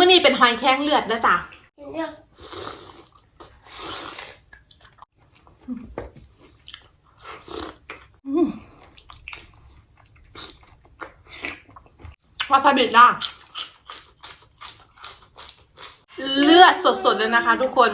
มื่อนี้เป็นหอยแข้งเลือดนะจ๊ะเรื่องวาซาบิจ้ะเลือดสดๆเลยนะคะทุกคน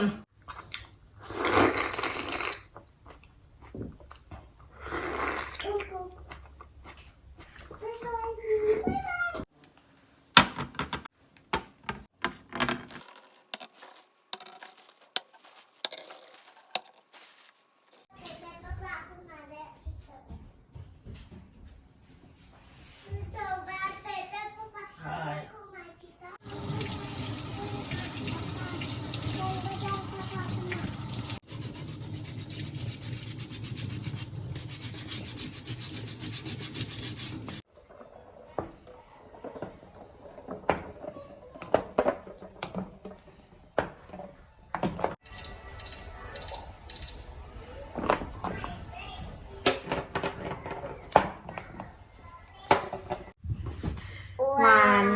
หวาน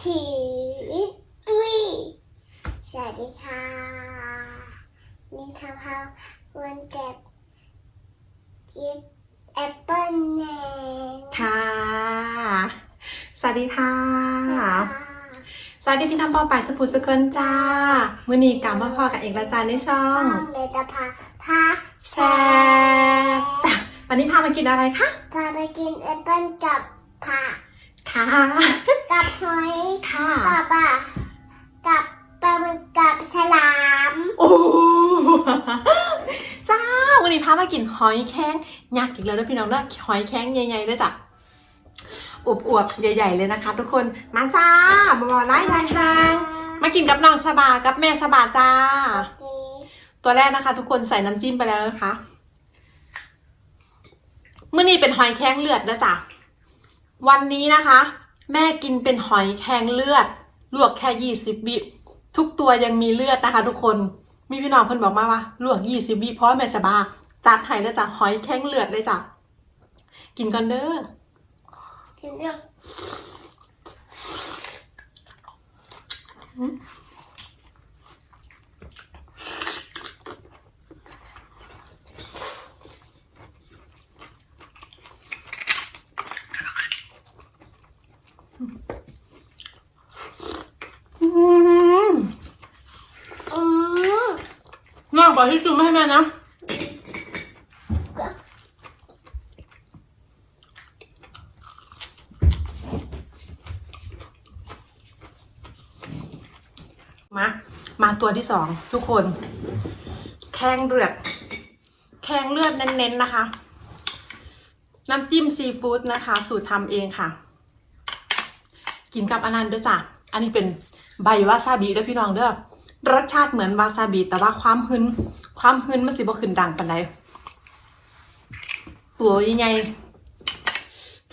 ฉีดตุ้ยสวัส ดีค่ะนี่ทำข้าววันเก็บกิฟแอปเปิ้ลแนงค่ะ สวัสดีค่ะค่ะสวัสดีที่ทำปอปายสปูสเกินจ้า มื่อนี้กลับมาพอกับเอกและจานในช่องพ่อเลยจะพาพาแซบจ้ะวันนี้พามากินอะไรคะพาไปกินแอปเปิ้ลกับผักค่ะ กับหอยค่ะกับอะ จ้าวันนี้พามากินหอยแข้งยักษ์อีกแล้วนะพี่น้องนะหอยแข้งใหญ่ๆเลยจ้ะอวบๆ ใหญ่ ๆ เลยนะคะ ทุกคน มาจ้าบอไล่ไล่ทาง มากินกับน้องสบา กับแม่สบาจ้า ตัวแรกนะคะ ทุกคนใส่น้ำจิ้มไปแล้วนะคะเมื่อนี้เป็นหอยแข้งเลือดนะจ๊ะวันนี้นะคะ แม่กินเป็นหอยแข้งเลือด ลวกแค่ยี่สิบวิทุกตัวยังมีเลือดนะคะ ทุกคน มีพี่น้องเพิ่นบอกมาว่าลวกยี่สิบวิเพราะว่าแม่สบาจัดให้แล้วจ้ะหอยแข้งเลือดเลยจ้ะกินก่อนเด้อกินเรื่อง อืม อืม น่าบ อที่จุ่มให้แม่นะมามาตัวที่สองทุกคน แข้งเลือด แข้งเลือดเน้นๆนะคะ น้ำจิ้มซีฟู้ดนะคะ สูตรทำเองค่ะ กินกับอันนั้นด้วยจ้ะ อันนี้เป็นใบวาซาบิด้อพี่น้องเด้อ รสชาติเหมือนวาซาบิแต่ว่าความหึนความหึนมันสิบ่ขึ้นดังปานใดตัวยังไง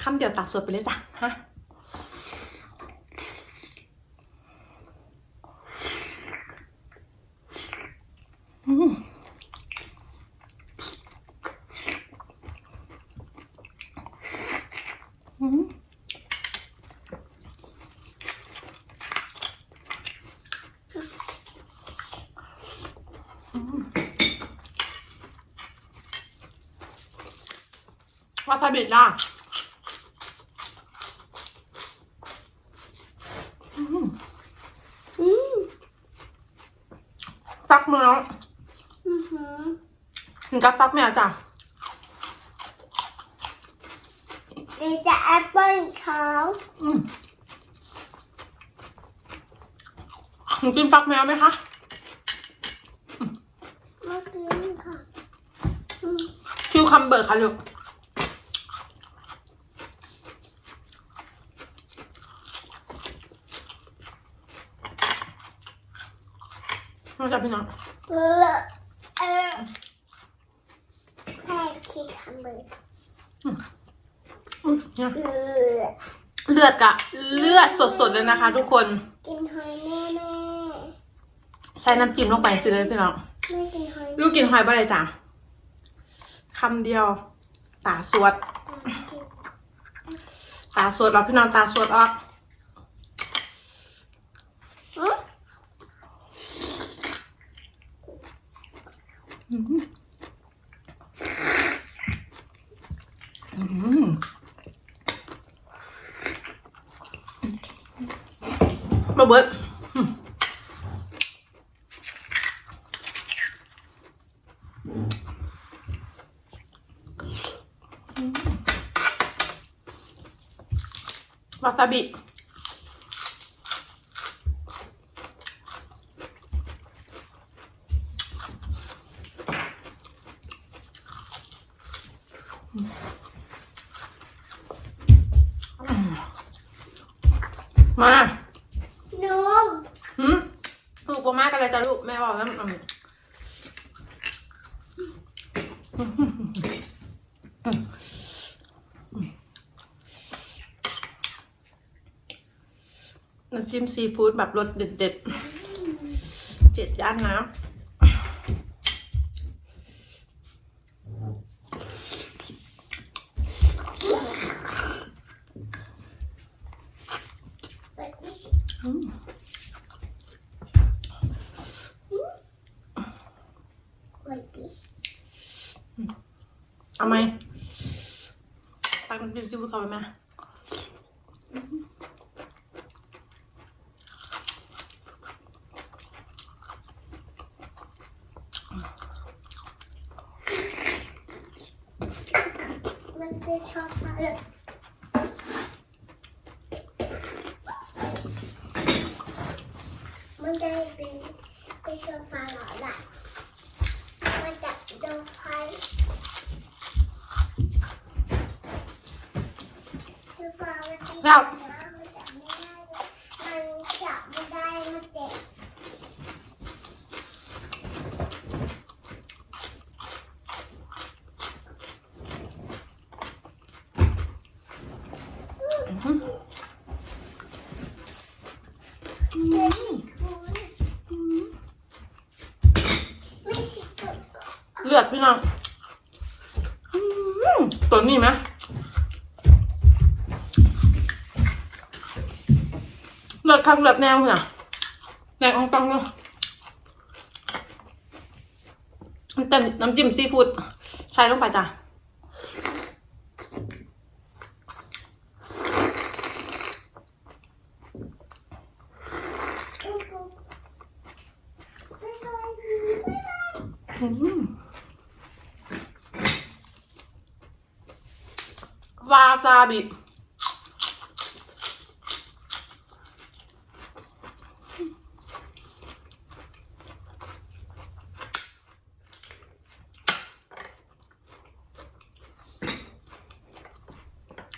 คำเดียวตัดสดไปเลยจ้ะฮะ วาซาบิจ้ะอืมอืมฟักแมวอือหือถึงกับฟักแมวจ้ะเดี๋ยวจะแอปเปิ้ลเขาอืมหนูกินฟักแมวไหมคะ เมื่อกี้ค่ะอืม คิวคัม เบอร์ค่ะลูกมาจับพี่น้องเออเออแค่คิดคำเบอร์อุ๊ยเนี่ยเออเลือดกะเลือดสดๆเลยนะคะ ทุกคน กินหอยแน่แม่ใส่น้ำจิ้มลงไปสิเลยพี่น้อง แม่กินหอย ลูกกินหอยบ่อะไรจ้ะ คำเดียว ตาสวด ตาสวดเราพี่น้องตาสวดออกอืม ซาบิมา นม หืมลูกโปมากกันเลยจ้ะลูก แม่บอกแล้วอืมน้ำจิ้มซีฟู้ดแบบรสเด็ดๆเจ็ดย่านน้เปิดดิำอืมเปิดดิเอาไหมตักน้ำจิ้มซีฟู้ดเข้าไปไหม มันเป็น ชอบอะไรมันได้เป็นเป็นโซฟาหรอล่ะมันจะโดนไฟชอบฟามันตีนะมันจับไม่ได้มันจับไม่ได้มันเจ็บ อืม เลือดพี่น้องตัวนี้ไหมเลือดข้างเลือดแนวเหรอแรงอองตองเนาะมันเต็มน้ำจิ้มซีฟู้ดใส่ลงไปจ้ะ อืม วาซาบิ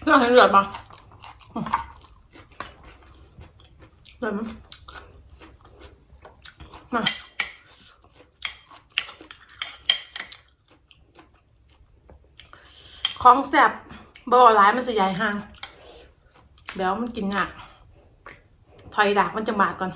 เรื่องเห็นเลือดปะอืมเลือดมั้ยมา ของแสบบ่อหลายมันจะใหญ่ห่างเดี๋ยวมันกินยากถอยดากมันจะบาดก่อน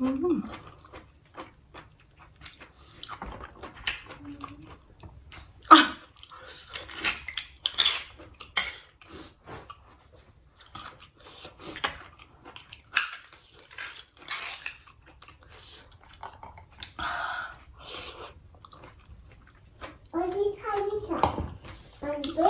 อืม วันที่ใครที่ฉันมันเป็น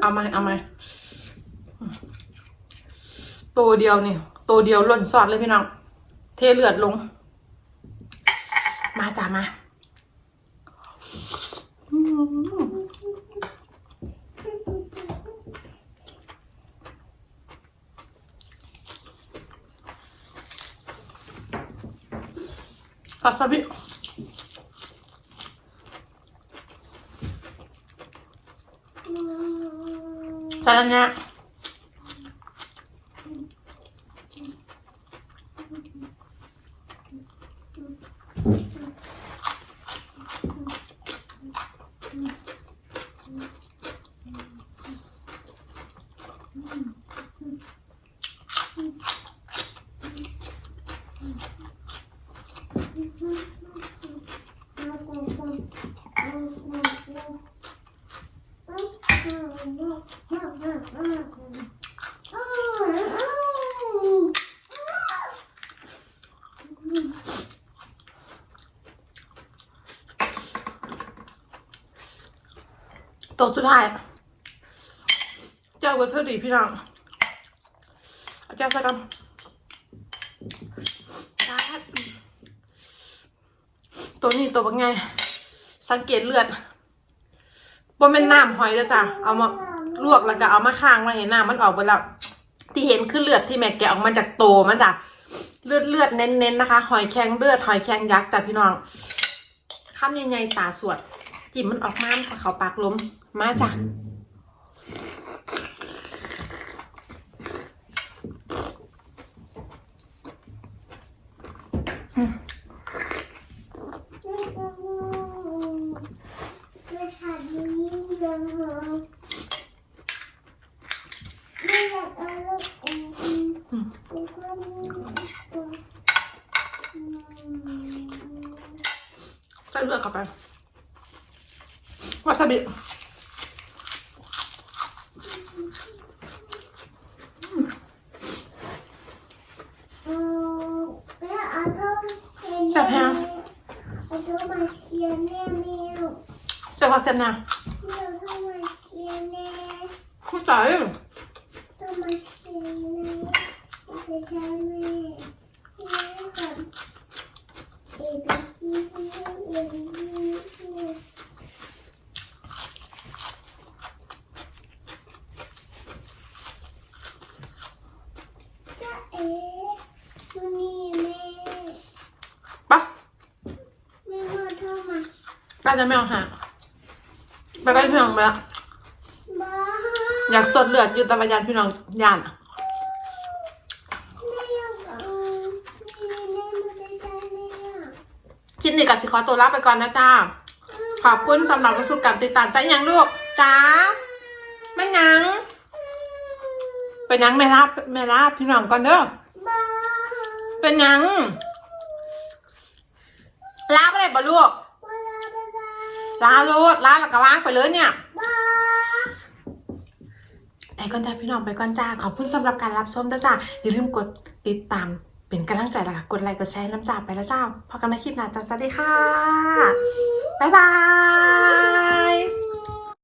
เอามาเอามาตัวเดียวนี่ตัวเดียวล่นซอดเลยพี่น้อง เทเลือดลง มาจ้ามาซาซาบิ ใส่อันเนี้ย ตัวสุดท้าย เจ้าวัตถุดิบพี่น้องเอาเจ้าสักคำตัวนี้ตัวเป็นไง สังเกตเลือดว่าเป็นน้ำหอยเด้อจ้ะ เอามาลวกแล้วก็เอามาค้างไว้ให้น้ำมันออกไปแล้วที่เห็นคือเลือดที่แม่แกออกมาจากโตมันจ้ะเลือดเลือดเน้นๆนะคะ หอยแครงเลือดหอยแครงยักษ์จ้ะพี่น้องข้ามใหญ่ๆตาสวด จิ๋มมันออกมาเขาปากล้มมาจ้ะไม่ขา ดนี้ยังหอมไม่อยากเอาลูกอม อืม ลูกอมอืม ใส่เลือดเข้าไปวาซาบิ เอาแล้วเอาโทรเห็นแซ่บแฮะเอาโทรมาเขียนแม่แมวใส่ผักเต็มนะเอาโทรมาเขียนแม่คุณใส่โทรมาเขียนแม่จะใช้แม่แม่ก่อนเอบีซีเอบีซีจะเอ๋ตัวนี้แม่ปะแม่ว่าโทรมาป้าจะไม่เอาหาไปใกล้พี่น้องไปละบ้าอยากสดเลือดอยู่แตะวันยานพี่น้องยานแม่อยากเอาแม่แม่มาได้ใจแม่อะคลิปนี้กับสิขอตัวลาไปก่อนนะจ้า ขอบคุณสำหรับทุกการติดตามใจยังลูกจ้าไม่หยัง เป็นหยังแม่ลาแม่ลาพี่น้องก่อนเด้อบ้าเป็นหยังลาไปเลยบ่ลูกบ้าบ้าบ้าลาลูกลาแล้วก็วางไปเลยเนี่ยบ้าไปก่อนจ้าพี่น้องไปก่อนจ้าขอบคุณสำหรับการรับชมนะจ้าอย่าลืมกดติดตามเป็นกำลังใจแล้วค่ะกดไลค์กดแชร์น้ำจ่าไปแล้วจ้าพอกันในคลิปหน้าจ้าสวัสดีค่ะ บ๊ายบาย